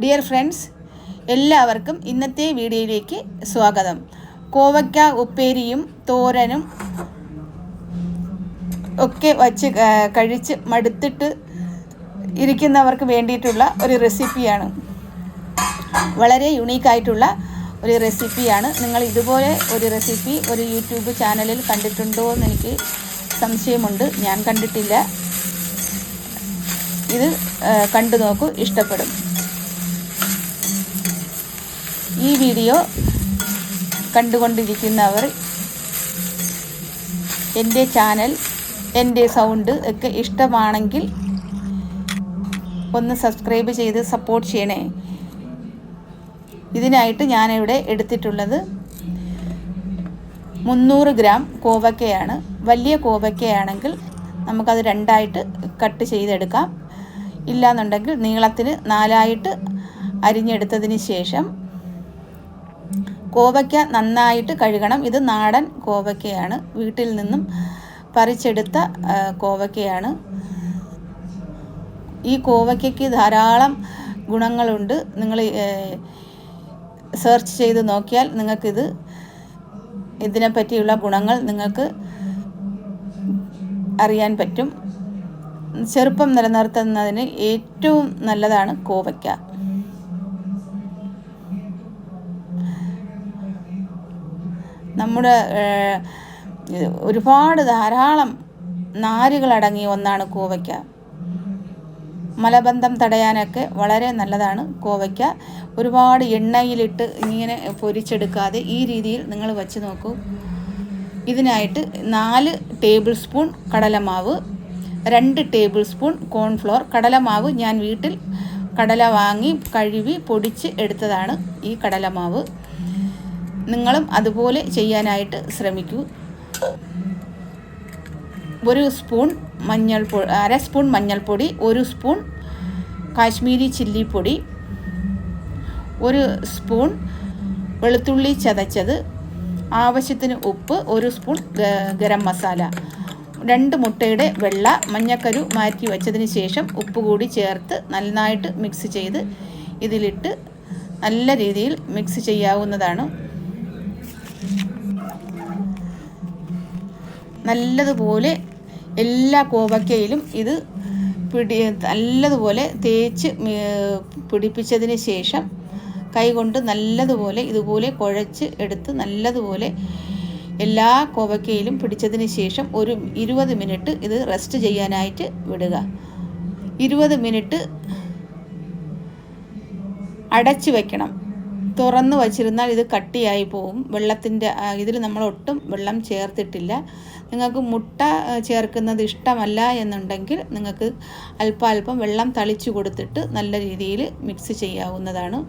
Dear friends എല്ലാവർക്കും ഇന്നത്തെ വീഡിയോയിലേക്ക് സ്വാഗതം. കോവയ്ക്ക ഉപ്പേരിയും തോരനും ഒക്കെ വച്ച് കഴിച്ച് മടുത്തിട്ട് ഇരിക്കുന്നവർക്ക് വേണ്ടിയിട്ടുള്ള ഒരു റെസിപ്പിയാണ്. വളരെ യുണീക്കായിട്ടുള്ള ഒരു റെസിപ്പിയാണ്. നിങ്ങൾ ഇതുപോലെ ഒരു റെസിപ്പി ഒരു യൂട്യൂബ് ചാനലിൽ കണ്ടിട്ടുണ്ടോ എന്ന് എനിക്ക് സംശയമുണ്ട്. ഞാൻ കണ്ടിട്ടില്ല. ഇത് കണ്ടു നോക്കൂ ഇഷ്ടപ്പെടും. ഈ വീഡിയോ കണ്ടുകൊണ്ടിരിക്കുന്നവർ എന്റെ ചാനൽ എന്റെ സൗണ്ട് ഒക്കെ ഇഷ്ടമാണെങ്കിൽ ഒന്ന് സബ്സ്ക്രൈബ് ചെയ്ത് സപ്പോർട്ട് ചെയ്യണേ. ഇതിനായിട്ട് ഞാനിവിടെ എടുത്തിട്ടുള്ളത് മുന്നൂറ് ഗ്രാം കോവക്കയാണ് വലിയ കോവക്കയാണെങ്കിൽ നമുക്കത് രണ്ടായിട്ട് കട്ട് ചെയ്തെടുക്കാം. ഇല്ലാന്നുണ്ടെങ്കിൽ നീളത്തിന് നാലായിട്ട് അരിഞ്ഞെടുത്തതിന് ശേഷം കോവയ്ക്ക നന്നായിട്ട് കഴുകണം. ഇത് നാടൻ കോവയ്ക്കയാണ്. വീട്ടിൽ നിന്നും പറിച്ചെടുത്ത കോവയ്ക്കയാണ്. ഈ കോവയ്ക്കയ്ക്ക് ധാരാളം ഗുണങ്ങളുണ്ട്. നിങ്ങൾ സെർച്ച് ചെയ്ത് നോക്കിയാൽ നിങ്ങൾക്കിത് ഇതിനെ പറ്റിയുള്ള ഗുണങ്ങൾ നിങ്ങൾക്ക് അറിയാൻ പറ്റും. ചെറുപ്പം നിലനിർത്തുന്നതിന് ഏറ്റവും നല്ലതാണ് കോവയ്ക്ക. നമ്മുടെ ഒരുപാട് ധാരാളം നാരുകളടങ്ങിയ ഒന്നാണ് കോവയ്ക്ക. മലബന്ധം തടയാനൊക്കെ വളരെ നല്ലതാണ് കോവയ്ക്ക. ഒരുപാട് എണ്ണയിലിട്ട് ഇങ്ങനെ പൊരിച്ചെടുക്കാതെ ഈ രീതിയിൽ നിങ്ങൾ വച്ച് നോക്കൂ. ഇതിനായിട്ട് നാല് ടേബിൾ സ്പൂൺ കടലമാവ് രണ്ട് ടേബിൾ സ്പൂൺ കോൺഫ്ലോർ. കടലമാവ് ഞാൻ വീട്ടിൽ കടല വാങ്ങി കഴുകി പൊടിച്ച് എടുത്തതാണ് ഈ കടലമാവ്. നിങ്ങളും അതുപോലെ ചെയ്യാനായിട്ട് ശ്രമിക്കൂ. ഒരു സ്പൂൺ മഞ്ഞൾപ്പൊടി അര സ്പൂൺ മഞ്ഞൾപ്പൊടി ഒരു സ്പൂൺ കാശ്മീരി ചില്ലിപ്പൊടി ഒരു സ്പൂൺ വെളുത്തുള്ളി ചതച്ചത് ആവശ്യത്തിന് ഉപ്പ് ഒരു സ്പൂൺ ഗരം മസാല രണ്ട് മുട്ടയുടെ വെള്ള മഞ്ഞക്കരു മാറ്റി വെച്ചതിന് ശേഷം ഉപ്പ് കൂടി ചേർത്ത് നന്നായിട്ട് മിക്സ് ചെയ്ത് ഇതിലിട്ട് നല്ല രീതിയിൽ മിക്സ് ചെയ്യാവുന്നതാണ്. നല്ലതുപോലെ എല്ലാ കോവക്കയിലും ഇത് പിടി നല്ലതുപോലെ തേച്ച് പിടിപ്പിച്ചതിന് ശേഷം കൈകൊണ്ട് നല്ലതുപോലെ ഇതുപോലെ കുഴച്ച് എടുത്ത് നല്ലതുപോലെ എല്ലാ കോവക്കയിലും പിടിച്ചതിന് ശേഷം ഒരു ഇരുപത് മിനിറ്റ് ഇത് റെസ്റ്റ് ചെയ്യാനായിട്ട് വിടുക. ഇരുപത് മിനിറ്റ് അടച്ചു വെക്കണം. തുറന്ന് വച്ചിരുന്നാൽ ഇത് കട്ടിയായി പോവും. വെള്ളത്തിന്റെ ഇതിൽ നമ്മൾ ഒട്ടും വെള്ളം ചേർത്തിട്ടില്ല. നിങ്ങൾക്ക് മുട്ട ചേർക്കുന്നത് ഇഷ്ടമല്ല എന്നുണ്ടെങ്കിൽ നിങ്ങൾക്ക് അല്പം അല്പം വെള്ളം തളിച്ചു കൊടുത്തിട്ട് നല്ല രീതിയിൽ മിക്സ് ചെയ്യാവുന്നതാണ്.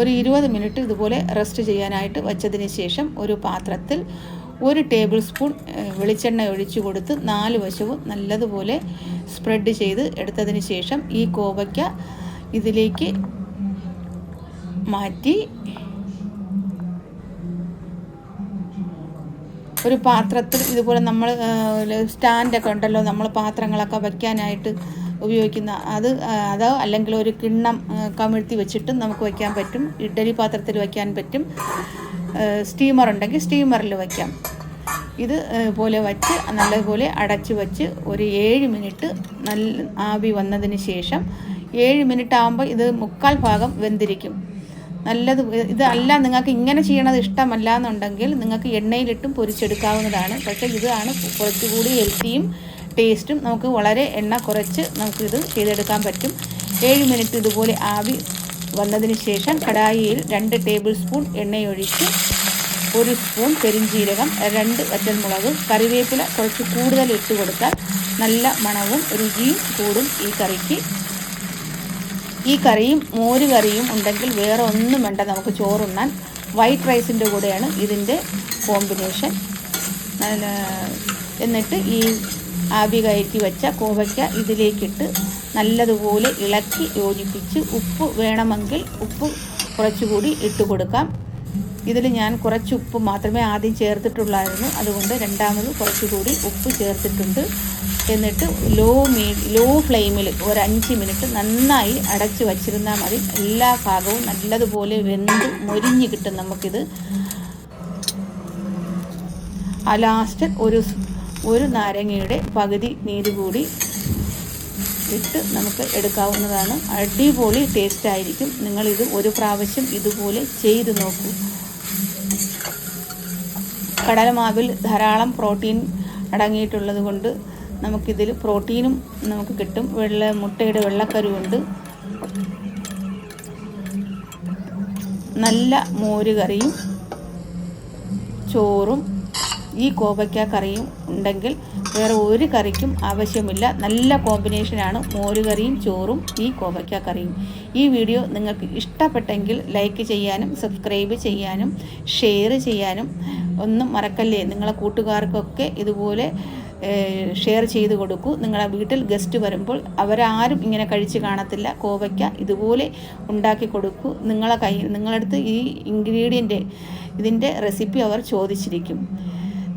ഒരു ഇരുപത് മിനിറ്റ് ഇതുപോലെ റെസ്റ്റ് ചെയ്യാനായിട്ട് വെച്ചതിന് ശേഷം ഒരു പാത്രത്തിൽ ഒരു ടേബിൾ സ്പൂൺ വെളിച്ചെണ്ണ ഒഴിച്ചു കൊടുത്ത് നാല് വശവും നല്ലതുപോലെ സ്പ്രെഡ് ചെയ്ത് എടുത്തതിന് ശേഷം ഈ കോവയ്ക്ക ഇതിലേക്ക് മാറ്റി ഒരു പാത്രത്തിൽ ഇതുപോലെ നമ്മൾ സ്റ്റാൻഡൊക്കെ ഉണ്ടല്ലോ നമ്മൾ പാത്രങ്ങളൊക്കെ വയ്ക്കാനായിട്ട് ഉപയോഗിക്കുന്ന അത് അതോ അല്ലെങ്കിൽ ഒരു കിണ്ണം കമിഴ്ത്തി വെച്ചിട്ടും നമുക്ക് വയ്ക്കാൻ പറ്റും. ഇഡ്ഡലി പാത്രത്തിൽ വയ്ക്കാൻ പറ്റും. സ്റ്റീമർ ഉണ്ടെങ്കിൽ സ്റ്റീമറിൽ വയ്ക്കാം. ഇത് പോലെ വച്ച് നല്ലതുപോലെ അടച്ച് വച്ച് ഒരു ഏഴ് മിനിറ്റ് നല്ല ആവി വന്നതിന് ശേഷം ഏഴ് മിനിറ്റ് ആകുമ്പോൾ ഇത് മുക്കാൽ ഭാഗം വെന്തിരിക്കും. നല്ലത് ഇതല്ല നിങ്ങൾക്ക് ഇങ്ങനെ ചെയ്യണത് ഇഷ്ടമല്ല എന്നുണ്ടെങ്കിൽ നിങ്ങൾക്ക് എണ്ണയിലിട്ടും പൊരിച്ചെടുക്കാവുന്നതാണ്. പക്ഷേ ഇതാണ് കുറച്ചുകൂടി ഹെൽത്തിയും ടേസ്റ്റും നമുക്ക് വളരെ എണ്ണ കുറച്ച് നമുക്കിത് ചെയ്തെടുക്കാൻ പറ്റും. ഏഴ് മിനിറ്റ് ഇതുപോലെ ആവി വന്നതിന് ശേഷം കടായിയിൽ രണ്ട് ടേബിൾ സ്പൂൺ എണ്ണയൊഴിച്ച് ഒരു സ്പൂൺ പെരിഞ്ജീരകം രണ്ട് വറ്റൽമുളക് കറിവേപ്പില കുറച്ച് കൂടുതൽ ഇട്ട് കൊടുത്താൽ നല്ല മണവും രുചിയും കൂടും ഈ കറിക്ക്. ഈ കറിയും മോര് കറിയും ഉണ്ടെങ്കിൽ വേറെ ഒന്നും വേണ്ട നമുക്ക് ചോറുണ്ണാൻ. വൈറ്റ് റൈസിന്റെ കൂടെയാണ് ഇതിന്റെ കോമ്പിനേഷൻ എന്നിട്ട് ഈ ആവി കയറ്റി വെച്ച കോവയ്ക്ക ഇതിലേക്കിട്ട് നല്ലതുപോലെ ഇളക്കി യോജിപ്പിച്ച് ഉപ്പ് വേണമെങ്കിൽ ഉപ്പ് കുറച്ചുകൂടി ഇട്ട് കൊടുക്കാം. ഇതിൽ ഞാൻ കുറച്ച് ഉപ്പ് മാത്രമേ ആദ്യം ചേർത്തിട്ടുള്ളായിരുന്നു. അതുകൊണ്ട് രണ്ടാമത് കുറച്ചുകൂടി ഉപ്പ് ചേർത്തിട്ടുണ്ട്. എന്നിട്ട് ലോ മീ ലോ ഫ്ലെയിമിൽ ഒരു അഞ്ച് മിനിറ്റ് നന്നായി അടച്ച് വച്ചിരുന്നാൽ മതി. എല്ലാ ഭാഗവും നല്ലതുപോലെ വെന്ത് മൊരിഞ്ഞ് കിട്ടും നമുക്കിത്. ആ ലാസ്റ്റ് ഒരു ഒരു നാരങ്ങയുടെ പകുതി നീര് കൂടി ഇട്ട് നമുക്ക് എടുക്കാവുന്നതാണ്. അടിപൊളി ടേസ്റ്റ് ആയിരിക്കും. നിങ്ങളിത് ഒരു പ്രാവശ്യം ഇതുപോലെ ചെയ്ത് നോക്കൂ. കടലമാവിൽ ധാരാളം പ്രോട്ടീൻ അടങ്ങിയിട്ടുള്ളത് കൊണ്ട് നമുക്കിതിൽ പ്രോട്ടീനും നമുക്ക് കിട്ടും. വെള്ള മുട്ടയുടെ വെള്ളക്കരുവുണ്ട് നല്ല മോരുകറിയും ചോറും ഈ കോവയ്ക്ക കറിയും ഉണ്ടെങ്കിൽ വേറെ ഒരു കറിക്കും ആവശ്യമില്ല. നല്ല കോമ്പിനേഷനാണ് മോരുകറിയും ചോറും ഈ കോവയ്ക്ക കറിയും. ഈ വീഡിയോ നിങ്ങൾക്ക് ഇഷ്ടപ്പെട്ടെങ്കിൽ ലൈക്ക് ചെയ്യാനും സബ്സ്ക്രൈബ് ചെയ്യാനും ഷെയർ ചെയ്യാനും ഒന്നും മറക്കല്ലേ? നിങ്ങളെ കൂട്ടുകാർക്കൊക്കെ ഇതുപോലെ ഷെയർ ചെയ്ത് കൊടുക്കൂ. നിങ്ങളുടെ വീട്ടിൽ ഗസ്റ്റ് വരുമ്പോൾ അവരാരും ഇങ്ങനെ കഴിച്ച് കാണത്തില്ല. കോവയ്ക്ക ഇതുപോലെ ഉണ്ടാക്കി കൊടുക്കൂ. നിങ്ങളെ കൈ നിങ്ങളടുത്ത് ഈ ഇൻഗ്രീഡിയന്റ് ഇതിന്റെ റെസിപ്പി അവർ ചോദിച്ചിരിക്കും.